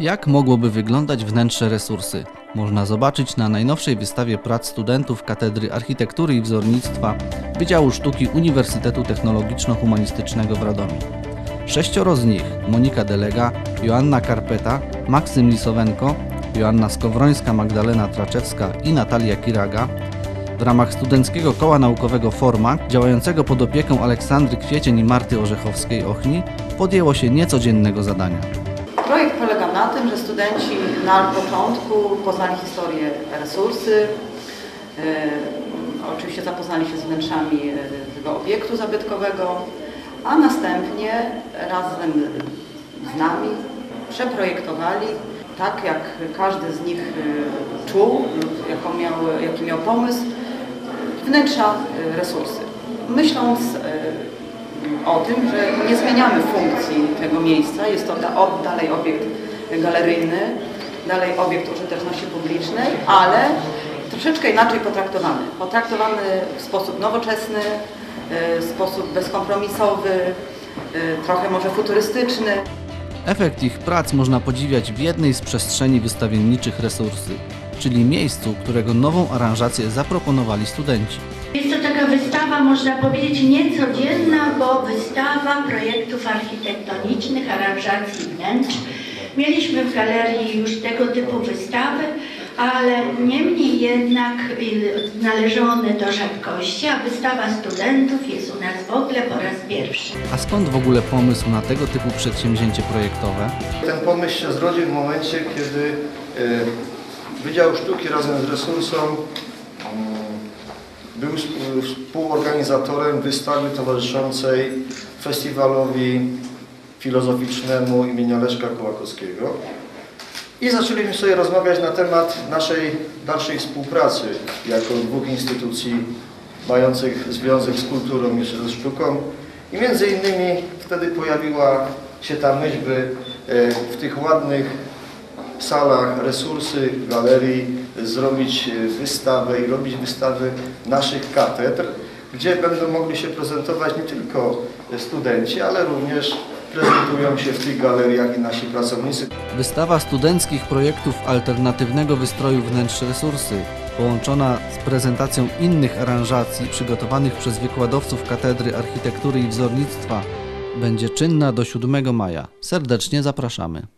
Jak mogłoby wyglądać wnętrze resursy? Można zobaczyć na najnowszej wystawie prac studentów Katedry Architektury i Wzornictwa Wydziału Sztuki Uniwersytetu Technologiczno-Humanistycznego w Radomiu. Sześcioro z nich Monika Delega, Joanna Karpeta, Maksym Lisowenko, Joanna Skowrońska, Magdalena Traczewska i Natalia Kiraga w ramach Studenckiego Koła Naukowego Forma, działającego pod opieką Aleksandry Kwiecień i Marty Orzechowskiej-Ochni, podjęło się niecodziennego zadania. Projekt polega na tym, że studenci na początku poznali historię resursy, e, oczywiście zapoznali się z wnętrzami e, tego obiektu zabytkowego, a następnie razem z nami przeprojektowali tak, jak każdy z nich e, czuł jaką miał, jaki miał pomysł, wnętrza resursy. Myśląc o tym, że nie zmieniamy funkcji tego miejsca. Jest to dalej obiekt galeryjny, dalej obiekt użyteczności publicznej, ale troszeczkę inaczej potraktowany. Potraktowany w sposób nowoczesny, y, w sposób bezkompromisowy, y, trochę może futurystyczny. Efekt ich prac można podziwiać w jednej z przestrzeni wystawienniczych resursy, czyli miejscu, którego nową aranżację zaproponowali studenci. Jest to taka wystawa, można powiedzieć, niecodzienna, bo wystawa projektów architektonicznych, aranżacji wnętrz. Mieliśmy w galerii już tego typu wystawy, ale niemniej jednak y, należą one do rzadkości, a wystawa studentów jest u nas w ogóle po raz pierwszy. A skąd w ogóle pomysł na tego typu przedsięwzięcie projektowe? Ten pomysł się zrodził w momencie, kiedy e, Wydział Sztuki razem z Resursą był sp- współorganizatorem wystawy towarzyszącej festiwalowi filozoficznemu imienia Leszka Kołakowskiego. I zaczęliśmy sobie rozmawiać na temat naszej dalszej współpracy jako dwóch instytucji mających związek z kulturą i ze sztuką. I między innymi wtedy pojawiła się ta myśl, by e, w tych ładnych salach, resursy, galerii zrobić e, wystawę i robić wystawy naszych katedr, gdzie będą mogli się prezentować nie tylko studenci, ale również prezentują się w tych galeriach i nasi pracownicy. Wystawa studenckich projektów alternatywnego wystroju wnętrz resursy, połączona z prezentacją innych aranżacji przygotowanych przez wykładowców Katedry Architektury i Wzornictwa, będzie czynna do 7 maja. Serdecznie zapraszamy.